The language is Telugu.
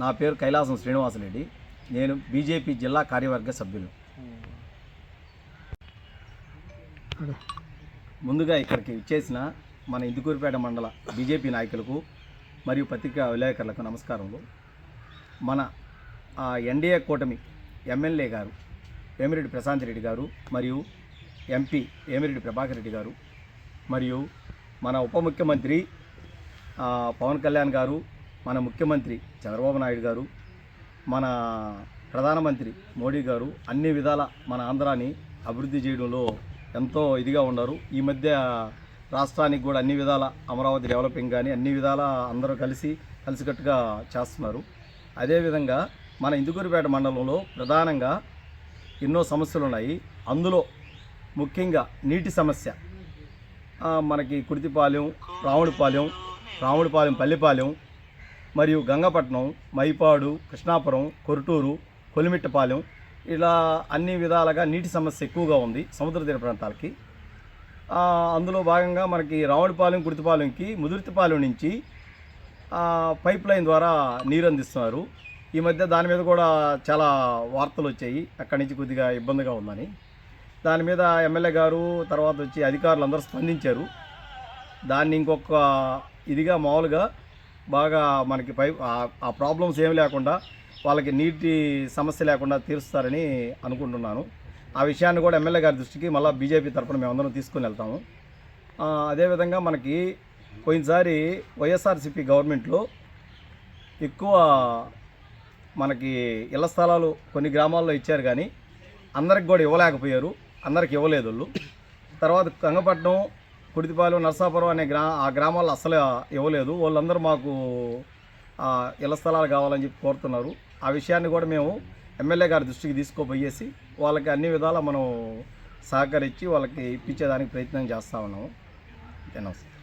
నా పేరు కైలాసం శ్రీనివాసరెడ్డి. నేను బీజేపీ జిల్లా కార్యవర్గ సభ్యులు. ముందుగా ఇక్కడికి ఇచ్చేసిన మన ఇందుకూరుపేట మండల బీజేపీ నాయకులకు మరియు పత్రికా విలేకరులకు నమస్కారములు. మన ఎన్డీఏ కూటమి ఎమ్మెల్యే గారు వేమిరెడ్డి ప్రశాంత్ రెడ్డి గారు మరియు ఎంపీ వేమిరెడ్డి ప్రభాకర్ రెడ్డి గారు మరియు మన ఉప ముఖ్యమంత్రి పవన్ కళ్యాణ్ గారు మన ముఖ్యమంత్రి చంద్రబాబు నాయుడు గారు మన ప్రధానమంత్రి మోడీ గారు అన్ని విధాల మన ఆంధ్రాని అభివృద్ధి చేయడంలో ఎంతో ఇదిగా ఉన్నారు. ఈ మధ్య రాష్ట్రానికి కూడా అన్ని విధాల అమరావతి డెవలపింగ్ కానీ అన్ని విధాల అందరూ కలిసి కలిసికట్టుగా చేస్తున్నారు. అదేవిధంగా మన ఇందుకూరుపేట మండలంలో ప్రధానంగా ఎన్నో సమస్యలు ఉన్నాయి. అందులో ముఖ్యంగా నీటి సమస్య. మనకి కుడితిపాలెం రావుడిపాలెం రావుడిపాలెం పల్లిపాలెం మరియు గంగపట్నం మైపాడు కృష్ణాపురం కొరుటూరు కొలిమిట్టపాలెం ఇలా అన్ని విధాలుగా నీటి సమస్య ఎక్కువగా ఉంది సముద్ర తీర ప్రాంతాలకి. అందులో భాగంగా మనకి రావుడిపాలెం కుడితిపాలెంకి ముదుర్తిపాలెం నుంచి పైప్ లైన్ ద్వారా నీరు అందిస్తున్నారు. ఈ మధ్య దాని మీద కూడా చాలా వార్తలు వచ్చాయి. అక్కడి నుంచి కొద్దిగా ఇబ్బందిగా ఉందని. దాని మీద ఎమ్మెల్యే గారు తర్వాత వచ్చి అధికారులు అందరూ స్పందించారు. దాన్ని ఇంకొక ఇదిగా మామూలుగా బాగా మనకి పై ఆ- ప్రాబ్లమ్స్ ఏమి లేకుండా వాళ్ళకి నీటి సమస్య లేకుండా తీరుస్తారని అనుకుంటున్నాను. ఆ విషయాన్ని కూడా ఎమ్మెల్యే గారి దృష్టికి మళ్ళీ బీజేపీ తరఫున మేమందరం తీసుకుని వెళ్తాము. అదేవిధంగా మనకి పోయినసారి వైఎస్ఆర్సీపీ గవర్నమెంట్లో ఎక్కువ మనకి ఇళ్ళ స్థలాలు కొన్ని గ్రామాల్లో ఇచ్చారు కానీ అందరికి కూడా ఇవ్వలేకపోయారు. అందరికి ఇవ్వలేదు వాళ్ళు. తర్వాత గంగపట్నం కుడితిపాలెం నర్సాపురం అనే గ్రా ఆ గ్రామాల్లో అసలు ఇవ్వలేదు. వాళ్ళందరూ మాకు ఇళ్ళ స్థలాలు కావాలని చెప్పి కోరుతున్నారు. ఆ విషయాన్ని కూడా మేము ఎమ్మెల్యే గారి దృష్టికి తీసుకోపోయేసి వాళ్ళకి అన్ని విధాలా మనం సహకరించి వాళ్ళకి ఇప్పించేదానికి ప్రయత్నం చేస్తా ఉన్నాము. ఓకే, నమస్తే